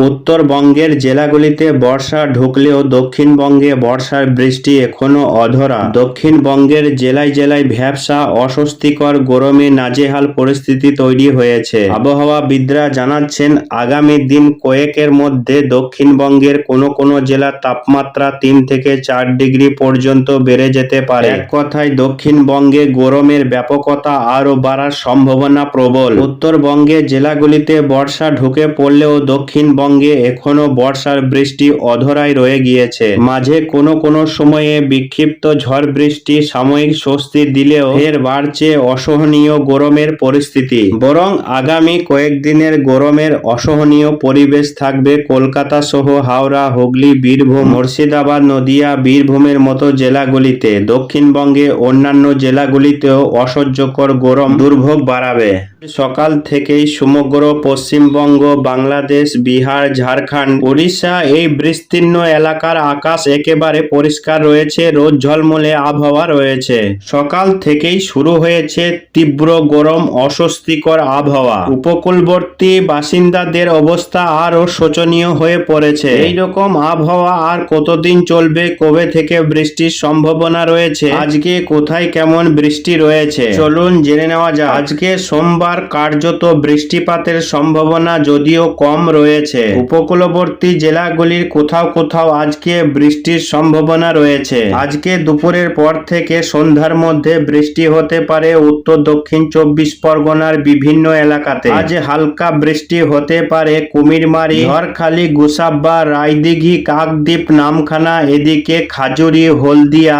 উত্তরবঙ্গের জেলাগুলিতে বর্ষা ঢুকলেও দক্ষিণবঙ্গে বর্ষার বৃষ্টি এখনও অধরা। দক্ষিণবঙ্গের জেলায় জেলায় ভ্যাবসা, অস্বস্তিকর, গরমে নাজেহাল পরিস্থিতি তৈরি হয়েছে। আবহাওয়াবিদরা জানাচ্ছেন, আগামী দিন কয়েকের মধ্যে দক্ষিণবঙ্গের কোনো কোনো জেলার তাপমাত্রা তিন থেকে চার ডিগ্রি পর্যন্ত বেড়ে যেতে পারে। এক কথায়, দক্ষিণবঙ্গে গরমের ব্যাপকতা আরও বাড়ার সম্ভাবনা প্রবল। উত্তরবঙ্গে জেলাগুলিতে বর্ষা ঢুকে পড়লেও দক্ষিণবঙ্গে এখনও বর্ষার বৃষ্টি অধরাই রয়ে গিয়েছে। মাঝে কোনো কোনো সময়ে বিক্ষিপ্ত ঝড় বৃষ্টি সাময়িক স্বস্তি দিলেও ফের বাড়ছে অসহনীয় গরমের পরিস্থিতি। বরং আগামী কয়েকদিনের গরমের অসহনীয় পরিবেশ থাকবে কলকাতা সহ হাওড়া, হুগলি, বীরভূম, মুর্শিদাবাদ, নদিয়া, বীরভূমের মতো জেলাগুলিতে। দক্ষিণবঙ্গে অন্যান্য জেলাগুলিতেও অসহ্যকর গরম দুর্ভোগ বাড়াবে। সকাল থেকেই সমগ্র পশ্চিমবঙ্গ, বাংলাদেশ, বিহার ঝাড়খণ্ড উড়িষ্যা এই বিস্তীর্ণ এলাকার আকাশ একেবারে পরিষ্কার রয়েছে, রোদ ঝলমলে, আবহাওয়া রয়েছে। সকাল থেকেই শুরু হয়েছে তীব্র গরম, অস্বস্তিকর আবহাওয়া। উপকূলবর্তী বাসিন্দাদের অবস্থা আরও শোচনীয় হয়ে পড়েছে। এই রকম আবহাওয়া আর কতদিন চলবে, কবে থেকে বৃষ্টির সম্ভাবনা রয়েছে, আজকে কোথায় কেমন বৃষ্টি রয়েছে, চলুন জেনে নেওয়া যাক। আজকে সোমবার কার্যত বৃষ্টিপাতের সম্ভাবনা যদিও কম রয়েছে উপকূলবর্তী জেলাগুলির কোথাও কোথাও আজকে বৃষ্টির সম্ভাবনা রয়েছে। আজকে দুপুরের পর থেকে সন্ধ্যার মধ্যে বৃষ্টি হতে পারে উত্তর, দক্ষিণ চব্বিশ পরগনার বিভিন্ন এলাকাতে। আজ হালকা বৃষ্টি হতে পারে কুমিরমারি ঝড়খালি গুসাব্বা, রায়দিঘি, কাকদ্বীপ, নামখানা, এদিকে খাজুরি, হলদিয়া,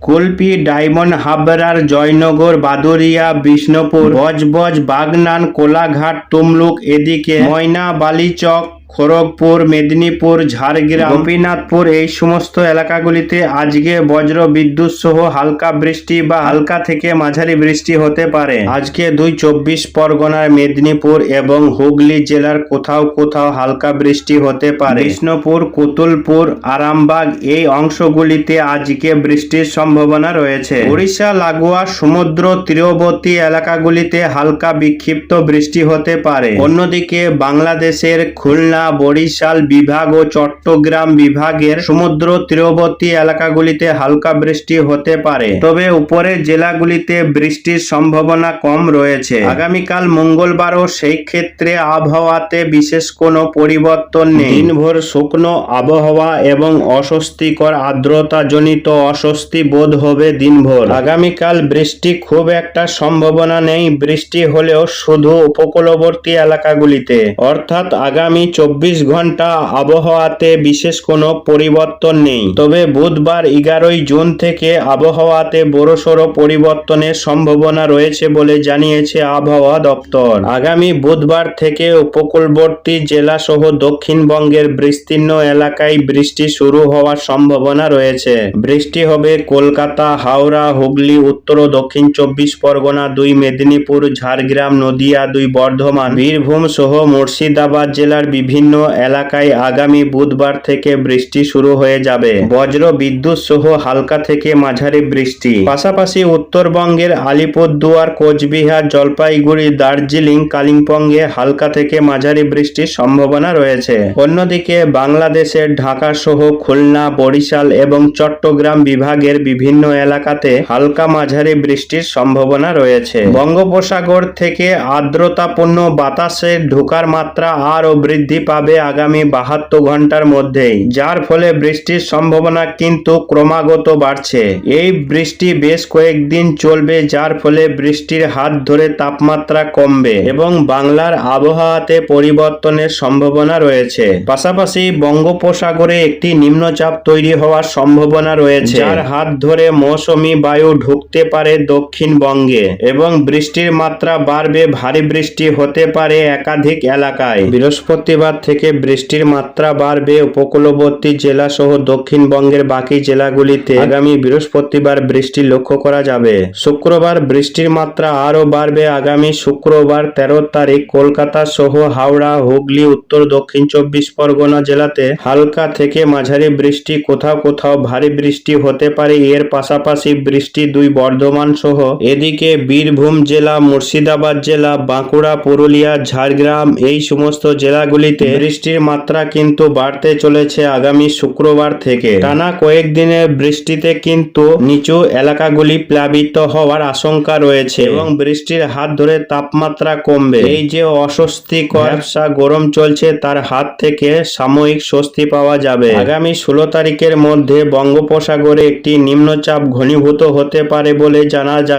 কুলপি, ডায়মন্ড হাবরার জয়নগর, বাদুরিয়া, বিষ্ণুপুর, বজবজ, বাগনান, কোলাঘাট, তমলুক, এদিকে ময়না বালিচক খড়গপুর মেদিনীপুর ঝাড়গ্রাম গোপীনাথপুর এই সমস্ত এলাকাগুলিতে আজকে বজ্র বিদ্যুৎ সহ হালকা বৃষ্টি বা হালকা থেকে মাঝারি বৃষ্টি হতে পারে। আজকে দুই চব্বিশ পরগনার মেদিনীপুর এবং হুগলি জেলার কোথাও কোথাও হালকা বৃষ্টি হতে পারে। বিষ্ণুপুর কুতুলপুর আরামবাগ এই অংশগুলিতে আজকে বৃষ্টির সম্ভাবনা রয়েছে। উড়িষ্যা লাগোয়া সমুদ্র তীরবর্তী এলাকাগুলিতে হালকা বিক্ষিপ্ত বৃষ্টি হতে পারে। অন্যদিকে বাংলাদেশের খুলনা বরিশাল বিভাগ ও চট্টগ্রাম বিভাগের সমুদ্র তীরবর্তী এলাকাগুলিতে হালকা বৃষ্টি হতে পারে। তবে উপরের জেলাগুলিতে বৃষ্টির সম্ভাবনা কম রয়েছে। আগামীকাল মঙ্গলবারও সেই ক্ষেত্রে আবহাওয়াতে বিশেষ কোনো পরিবর্তন নেই। দিনভর শুকনো আবহাওয়া এবং অস্বস্তিকর আর্দ্রতাজনিত অস্বস্তি বোধ হবে দিনভর। আগামীকাল বৃষ্টি খুব একটা সম্ভাবনা নেই। বৃষ্টি হলেও শুধু উপকূলবর্তী এলাকাগুলিতে। অর্থাৎ আগামী চব্বিশ ঘণ্টা আবহাওয়াতে বিশেষ কোনো পরিবর্তন নেই। তবে বুধবার এগারোই জুন থেকে আবহাওয়াতে বড়সড় পরিবর্তনের সম্ভাবনা রয়েছে বলে জানিয়েছে আবহাওয়া দপ্তর। আগামী বুধবার থেকে উপকূলবর্তী জেলা সহ দক্ষিণবঙ্গের বিস্তীর্ণ এলাকায় বৃষ্টি শুরু হওয়ার সম্ভাবনা রয়েছে। বৃষ্টি হবে কলকাতা, হাওড়া, হুগলি, উত্তর ও দক্ষিণ চব্বিশ পরগনা, দুই মেদিনীপুর, ঝাড়গ্রাম, নদিয়া, দুই বর্ধমান বীরভূম সহ মুর্শিদাবাদ জেলার বিভিন্ন এলাকায় আগামী বুধবার থেকে বৃষ্টি শুরু হয়ে যাবে। বজ্র বিদ্যুৎ সহ হালকা থেকে মাঝারি বৃষ্টি। পাশাপাশি উত্তরবঙ্গের আলিপুরদুয়ার, কোচবিহার, জলপাইগুড়ি, দার্জিলিং, কালিম্পংয়ে হালকা থেকে মাঝারি বৃষ্টির সম্ভাবনা রয়েছে। অন্যদিকে বাংলাদেশের ঢাকা সহ খুলনা, বরিশাল এবং চট্টগ্রাম বিভাগের বিভিন্ন এলাকাতে হালকা মাঝারি বৃষ্টির সম্ভাবনা রয়েছে। বঙ্গোপসাগর থেকে আর্দ্রতাপূর্ণ বাতাসের ঢোকার মাত্রা আরও বৃদ্ধি পাবে আগামী বাহাত্তর ঘণ্টার মধ্যেই যার ফলে বৃষ্টির সম্ভাবনা কিন্তু ক্রমাগত বাড়ছে। এই বৃষ্টি বেশ কয়েকদিন চলবে যার ফলে বৃষ্টির হাত ধরে তাপমাত্রা কমবে এবং বাংলার আবহাওয়াতে পরিবর্তনের সম্ভাবনা রয়েছে। পাশাপাশি বঙ্গোপসাগরে একটি নিম্নচাপ তৈরি হওয়ার সম্ভাবনা রয়েছে যার হাত ধরে মৌসুমী বায়ু ঢুকতে পারে দক্ষিণবঙ্গে এবং বৃষ্টির মাত্রা বাড়বে ভারী বৃষ্টি হতে পারে একাধিক এলাকায়। বৃহস্পতিবার থেকে বৃষ্টির মাত্রা বাড়বে উপকূলবর্তী জেলা সহ দক্ষিণবঙ্গের বাকি জেলাগুলিতে। আগামী বৃহস্পতিবার বৃষ্টি লক্ষ্য করা যাবে। শুক্রবার বৃষ্টির মাত্রা আরও বাড়বে। আগামী শুক্রবার তেরো তারিখ কলকাতা সহ হাওড়া, হুগলি, উত্তর, দক্ষিণ চব্বিশ পরগনা জেলাতে হালকা থেকে মাঝারি বৃষ্টি, কোথাও কোথাও ভারী বৃষ্টি হতে পারে। এর পাশাপাশি বৃষ্টি দুই বর্ধমান সহ। এদিকে বীরভূম জেলা, মুর্শিদাবাদ জেলা, বাঁকুড়া, পুরুলিয়া, ঝাড়গ্রাম এই সমস্ত জেলাগুলিতে বৃষ্টির মাত্রা কিন্তু বাড়তে চলেছে আগামী শুক্রবার থেকে। টানা কয়েকদিনের বৃষ্টিতে কিন্তু নিচু এলাকাগুলি প্লাবিত হওয়ার আশঙ্কা রয়েছে এবং বৃষ্টির হাত ধরে তাপমাত্রা কমবে। এই যে অস্বস্তিকর ব্যবসা গরম চলছে তার হাত থেকে সাময়িক স্বস্তি পাওয়া যাবে। আগামী ষোলো তারিখের মধ্যে বঙ্গোপসাগরে একটি নিম্নচাপ ঘনীভূত হতে পারে বলে জানা যাচ্ছে